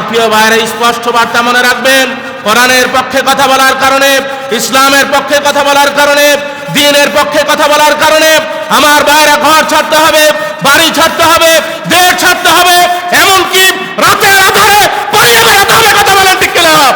আমার প্রিয় ভাইয়েরা স্পষ্ট বার্তা মনে রাখবেন, কোরআনের পক্ষে কথা বলার কারণে, ইসলামের পক্ষে কথা বলার কারণে, দিনের পক্ষে কথা বলার কারণে, আমার ভাইয়েরা ঘর ছাড়তে হবে, বাড়ি ছাড়তে হবে, দেশ ছাড়তে হবে, এমনকি রাতের আধারে বেড়াতে হবে কথা বলেন ঠিক কিনা আমার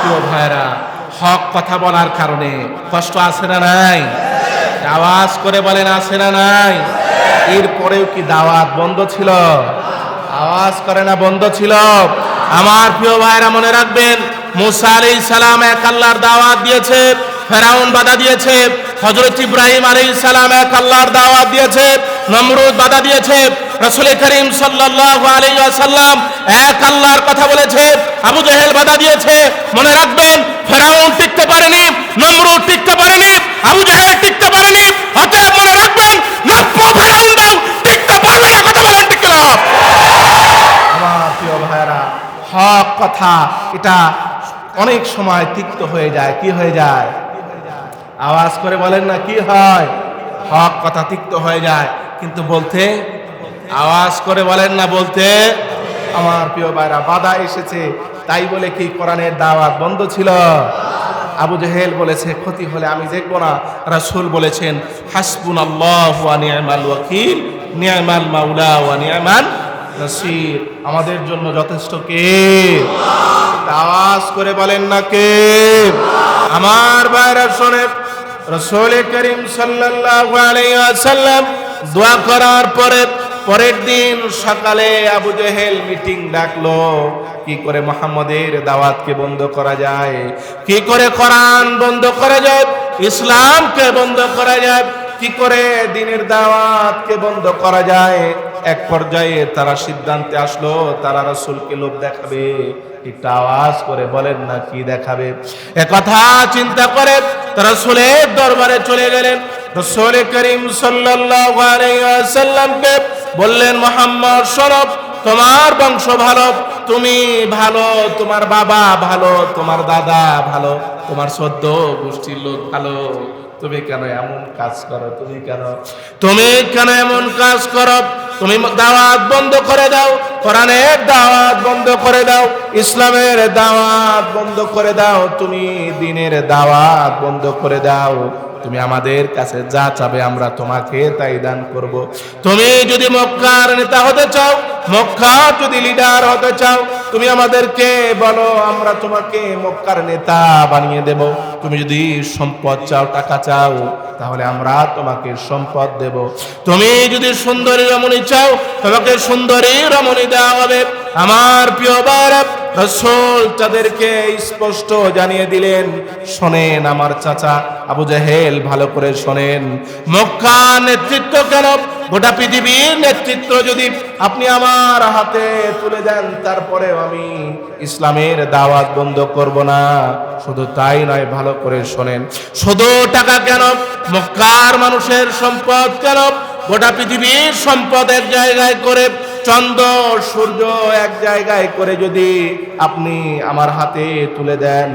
প্রিয় ভাইরা হক কথা বলার কারণে কষ্ট আছে না নাই? আওয়াজ করে বলেন, আছে না নাই? এরপরেও কি দাওয়াত বন্ধ ছিল? আওয়াজ করে না, বন্ধ ছিল। আমার প্রিয় ভাইরা মনে রাখবেন, মুসা আলাই সালাম এক আল্লাহর দাওয়াত দিয়েছে, ফেরাউন বাধা দিয়েছে হজরত ইব্রাহিম আলাই সালাম এক আল্লাহর দাওয়াত দিয়েছে, নমরুদ বাধা দিয়েছে রসুল করিম সাল্লাল্লাহু আলাইহি ওয়াসাল্লাম এক আল্লাহর কথা বলেছে, আবু জেহেল বাধা দিয়েছে, মনে রাখবেন, ফেরাউন টিকতে পারেনি নমরুদ টিকতে পারেনি আবু জেহেল টিকতে পারেনি অতএব মনে রাখবেন নব্য ফেরাউনরাও টিকতে পারবে প্রিয় ভাইরা হক কথা, এটা অনেক সময় তিক্ত হয়ে যায়, কি হয়ে যায়? আওয়াজ করে বলেন না, কি হয়? হক কথা তিক্ত হয়ে যায়, কিন্তু বলতে আওয়াজ করে বলেন না বলতে। আমার প্রিয় ভাইরা, বাধা এসেছে, তাই বলে কি কোরআনের দাওয়াত বন্ধ ছিল? আবু জেহেল বলেছে, ক্ষতি হলে আমি দেখব না। রাসূল বলেছেন হাসবুন আল্লাহ ওয়া নি'মাল ওয়াকিল নি'মাল মাওলা ওয়া নি'মাল নাসির। আমাদের জন্য যথেষ্ট কে? আওয়াজ করে বলেন না কে? আমার ভাইরা শোনে রসুল করিম সাল্লাল্লাহু আলাইহি ওয়াসাল্লাম দোয়া করার পরে পরের দিন সকালে আবু জেহেল মিটিং ডাকলো, কি করে মোহাম্মদের দাওয়াতকে বন্ধ করা যায়? কি করে কোরআন বন্ধ করা যায়? ইসলামকে বন্ধ করা যায়? কি করে দিনের দাওয়াতকে বন্ধ করা যায়? এক পর্যায়ে তারা সিদ্ধান্তে আসলো, তারা রসুলকে লোভ দেখাবে। একটু আওয়াজ করে বলেন না, কি দেখাবে? কথা চিন্তা করে রসুলের দরবারে চলে গেলেন। রসুল করিম ওয়াসাল্লামকে বললেন, মোহাম্মদ সরফ, তোমার বংশ ভালো, তুমি ভালো, তোমার বাবা ভালো, তোমার দাদা ভালো, তোমার সদ্য গোষ্ঠীর লোক ভালো। তুমি কেন এমন কাজ করো? তুমি কেন তুমি কেন এমন কাজ করো? তুমি দাওয়াত বন্ধ করে দাও, কোরআনের দাওয়াত বন্ধ করে দাও, ইসলামের দাওয়াত বন্ধ করে দাও, তুমি দিনের দাওয়াত বন্ধ করে দাও। তুমি আমাদের কাছে যা চাবে আমরা তোমাকে তাই দান করব। তুমি যদি মক্কার নেতা হতে চাও মক্কার যদি লিডার হতে চাও, তুমি আমাদেরকে বলো, আমরা তোমাকে মক্কার নেতা বানিয়ে দেব। তুমি যদি সম্পদ চাও, টাকা চাও, তাহলে আমরা তোমাকে সম্পদ দেব। তুমি যদি সুন্দরী রমণী চাও, তোমাকে সুন্দরী রমণী দেওয়া হবে। আমার প্রিয় বারব রসুল তাদেরকে স্পষ্ট জানিয়ে দিলেন, শোনেন আমার চাচা আবু জাহেল, ভালো করে শোনেন। মক্কা নেতৃত্ব কেন? গোটা পৃথিবীর নেতৃত্ব যদি আপনি আমার হাতে তুলে দেন, তারপরেও আমি ইসলামের দাওয়াত বন্ধ করব না। শুধু তাই নয়, ভালো করে শোনেন। শুধু টাকা কেন? মক্কার মানুষের সম্পদ কেন? গোটা পৃথিবীর সম্পদ এক জায়গায় করে চন্দ্র, সূর্য এক জায়গায় করে যদি আপনি আমার হাতে তুলে দেন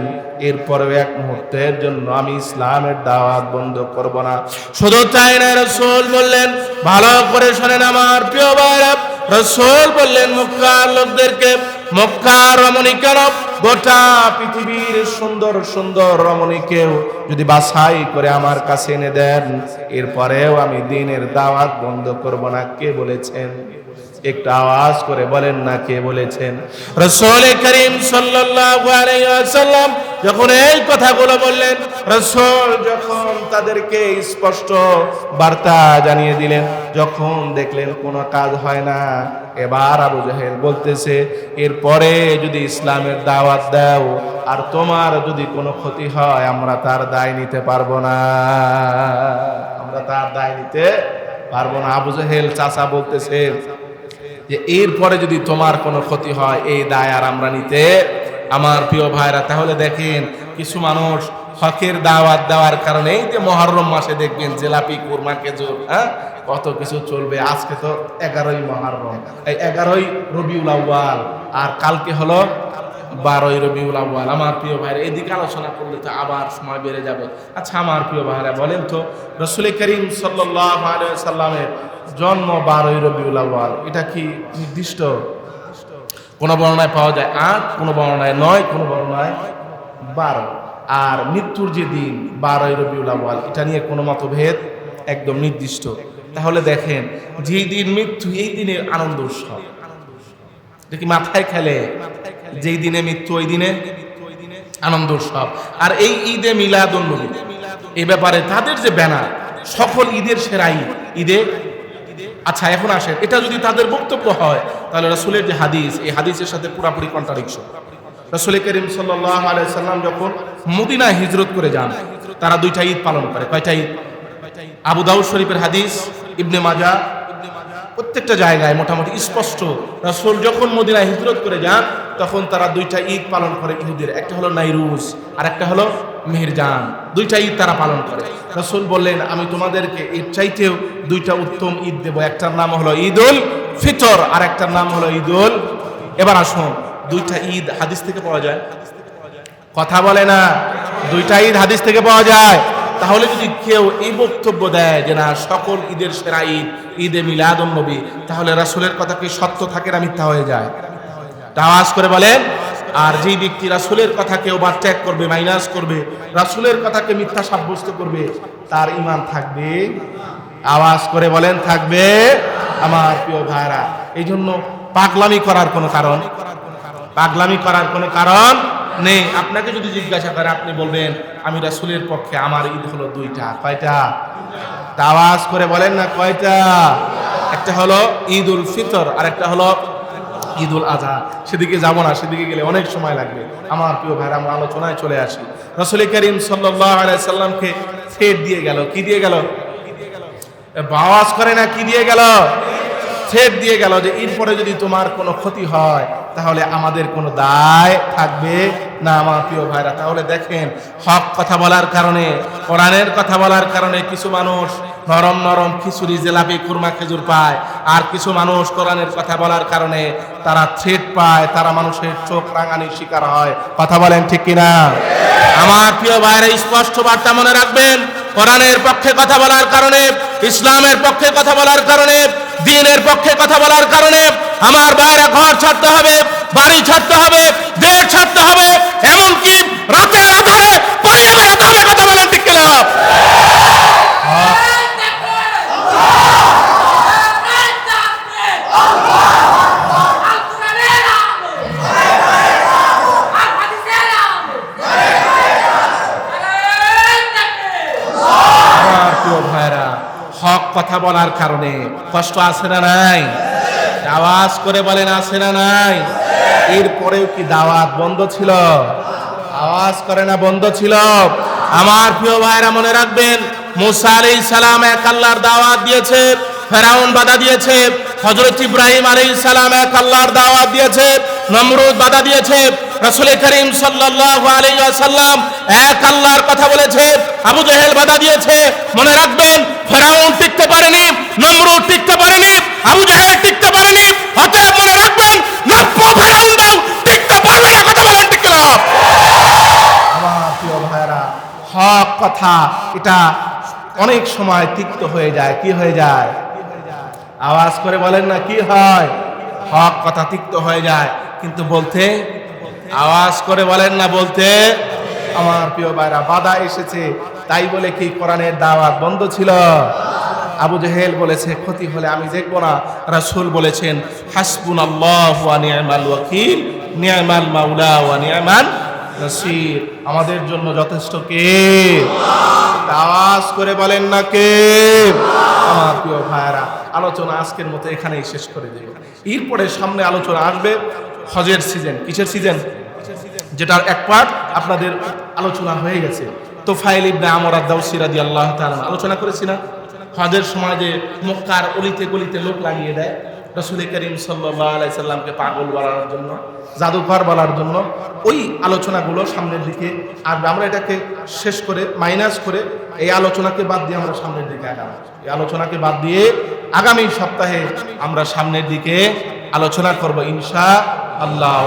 এরপরে এক মুহূর্তের জন্য আমি ইসলামের দাওয়াত বন্ধ করব না। শুধু তাই না রসুল বললেন, ভালো করে শোনেন আমার প্রিয় ভাইরা, রসুল বললেন, মক্কার লোকদেরকে, মক্কার রমণী কেন গোটা পৃথিবীর সুন্দর সুন্দর রমণীকেও যদি বাছাই করে আমার কাছে এনে দেন, এরপরেও আমি দিনের দাওয়াত বন্ধ করব না। কে বলেছেন? একটু আওয়াজ করে বলেন না কে বলেছেন? রসুল করিম ওয়াসাল্লাম যখন এই কথাগুলো বললেন, রসুল যখন তাদেরকে স্পষ্ট বার্তা জানিয়ে দিলেন, যখন দেখলেন কোনো কাজ হয় না, এবার আবু জাহেল বলতেছে, এরপরে যদি ইসলামের দাওয়াত দাও। আর তোমার যদি কোনো ক্ষতি হয়, আমরা তার দায় নিতে পারব না। আমরা তার দায় নিতে পারব না। আবু জাহেল চাচা বলতেছে যে, এরপরে যদি তোমার কোনো ক্ষতি হয়, এই দায় আর আমরা নিতে, আমার প্রিয় ভাইরা, তাহলে দেখেন কিছু মানুষ হকের দাওয়াত দেওয়ার কারণে এই যে মহরম মাসে দেখবেন জেলাপি, কুরমা, খেজুর হ্যাঁ কত কিছু চলবে। আজকে তো এগারোই মহরম। এই এগারোই রবিউল আউ্বাল আর কালকে হলো বারোই রবিউল আউ্বাল আমার প্রিয় ভাইরা, এদিকে আলোচনা করলে তো আবার সময় বেড়ে যাবে। আচ্ছা আমার প্রিয় ভাইরা, বলেন তো, রসুল করিম সাল্লামের জন্ম বারোই রবিউল আউ্বাল এটা কি নির্দিষ্ট? কোন বর্ণনায় পাওয়া যায় আট, কোন বর্ণনায় নয়, কোন বর্ণনায় বারো। আর মৃত্যুর যে দিন বারোই রবিউল আউ্বাল এটা নিয়ে কোনো মতভেদ একদম নির্দিষ্ট। তাহলে দেখেন, যেই দিন মৃত্যু, এই দিনের আনন্দ উৎসব। কি মাথায় খেলে? যেই দিনে মৃত্যু, ওই দিনে আনন্দ উৎসব। আর এই ঈদে মিলাদুন্নবী এই ব্যাপারে তাদের যে ব্যানার, সকল ঈদের সেরা ঈদ, ঈদে আচ্ছা এখন আসেন। এটা যদি তাদের বক্তব্য হয়, তাহলে রসুলের যে হাদিস, এই হাদিসের সাথে পুরাপুরি কন্ট্রাডিকশন রসুল করিম সাল্লাম যখন মদিনা হিজরত করে যান, তারা দুইটা ঈদ পালন করে। কয়টা ঈদ? আবু দাউদ শরীফের হাদিস, ইবনে মাজা প্রত্যেকটা জায়গায় মোটামুটি স্পষ্ট। রাসূল যখন মদিনায় হিজরত করে যান, তখন তারা দুইটা ঈদ পালন করে ইহুদের। একটা হলো নাইরুজ আর একটা হলো মেহেরজান। দুইটা ঈদ তারা পালন করে। রাসূল বললেন, আমি তোমাদেরকে এর চাইতেও দুইটা উত্তম ঈদ দেব। একটার নাম হলো ঈদুল ফিতর আর একটার নাম হলো ঈদুল এবার আসুন, দুইটা ঈদ হাদিস থেকে পাওয়া যায়? কথা বলে না। দুইটা ঈদ হাদিস থেকে পাওয়া যায়? তাহলে যদি কেউ এই বক্তব্য দেয় যে না, সকল ঈদের সেরা ঈদ, ঈদে মিলাদুন নবী তাহলে রাসুলের কথা কি সত্য থাকে না মিথ্যা হয়ে যায়? আওয়াজ করে বলেন, আর যেই ব্যক্তি রাসূলের কথাকে ওভারটেক করবে মাইনাস করবে, রাসূলের কথাকে মিথ্যা সাব্যস্ত করবে, তার ইমান থাকবে? আওয়াজ করে বলেন, থাকবে। আমার প্রিয় ভাইরা এই জন্য পাগলামি করার কোনো কারণ? পাগলামি করার কোনো কারণ? নেই আপনাকে যদি জিজ্ঞাসা করে, আপনি বলবেন, আমি রাসূলের পক্ষে, আমার ঈদ হলো দুইটা। কয়টা? তা আওয়াজ করে বলেন না, কয়টা? একটা হলো ঈদ উল ফিতর আর একটা হলো ঈদ উল আজহা সেদিকে যাব না, সেদিকে গেলে অনেক সময় লাগবে। আমার প্রিয় ভাইরা আমরা আলোচনায় চলে আসি। রসুল করিম সাল্লামকে ফের দিয়ে গেল। কি দিয়ে গেল? আওয়াজ করে না, কি দিয়ে গেল? ছেদ দিয়ে গেল যে এরপরে যদি তোমার কোনো ক্ষতি হয় তাহলে আমাদের কোনো দায় থাকবে না আমার প্রিয় ভাইরা। তাহলে দেখেন হক কথা বলার কারণে কোরআনের কথা বলার কারণে কিছু মানুষ নরম নরম খিচুড়ি জেলাপি কুরমা খেজুর পায়। আর কিছু মানুষ কোরআনের কথা বলার কারণে তারা থ্রেট পায় তারা মানুষের চোখ রাঙানির শিকার হয়। কথা বলেন ঠিক কিনা? আমার প্রিয় ভাইরা স্পষ্ট বার্তা মনে রাখবেন কোরআনের পক্ষে কথা বলার কারণে ইসলামের পক্ষে কথা বলার কারণে দিনের পক্ষে কথা বলার কারণে আমার বাইরে ঘর ছাড়তে হবে, বাড়ি ছাড়তে হবে, দেশ ছাড়তে হবে, এমনকি রাতের আধারে বেড়াতে হবে কথা বলেন ঠিক প্রিয় ভাইরা হক কথা বলার কারণে। কষ্ট আছে না নাই? আওয়াজ করে বলেন, আছে না নাই? এরপরেও কি দাওয়াত বন্ধ ছিল? আওয়াজ করে না, বন্ধ ছিল? আমার প্রিয় ভাইরা মনে রাখবেন, মুসা আলাইহিস সালাম এক আল্লাহর দাওয়াত দিয়েছে, ফেরাউন বাধা দিয়েছে, হযরত ইব্রাহিম আলাইহিস সালাম এক আল্লাহর দাওয়াত দিয়েছে, নমরুদ বাধা দিয়েছে রাসূল করিম আলাইহি এক আল্লাহর কথা বলেছে, আবু জেহেল বাধা দিয়েছে, মনে রাখবেন, ফেরাউন টিকতে পারেনি, নমরুদ টিকতে পারেনি, আবু জেহেল টিকতে পারেনি, অতএব মনে রাখবেন কথা এটা অনেক সময় তিক্ত হয়ে যায়, কি হয়ে যায়? আওয়াজ করে বলেন না, কি হয়? হক কথা তিক্ত হয়ে যায়, কিন্তু বলতে আওয়াজ করে বলেন না বলতে। আমার প্রিয় ভাইরা, বাধা এসেছে, তাই বলে কি কোরআনের দাওয়াত বন্ধ ছিল? আবু জেহেল বলেছে, ক্ষতি হলে আমি দেখব না। রাসূল বলেছেন হাসবুন আল্লাহ ওয়া নি'মাল ওয়াকিল নি'মাল মাওলা ওয়া নি'মান নাসির। আমাদের জন্য যথেষ্ট কে? আওয়াজ করে বলেন না কে? আমার প্রিয় ভাইরা, আলোচনা আজকের মতো এখানেই শেষ করে দেব এরপরে সামনে আলোচনা আসবে। হজের সিজন কিসের সিজন যেটার এক পার্ট আপনাদের আলোচনা হয়ে গেছে। তো ফাইল ইবনে আমর আদাউসি রাদিয়াল্লাহু তাআলা আলোচনা করেছি না? হজের সময় যে মক্কার অলিতে গলিতে লোক লাগিয়ে দেয়, রসুল করিম সাল্লাহ সাল্লামকে পাগল বলার জন্য, জাদুঘর বলার জন্য, ওই আলোচনাগুলো সামনের দিকে আর আমরা এটাকে শেষ করে মাইনাস করে, এই আলোচনাকে বাদ দিয়ে আমরা সামনের দিকে আগাম এই আলোচনাকে বাদ দিয়ে আগামী সপ্তাহে আমরা সামনের দিকে আলোচনা করব ইনশা আল্লাহ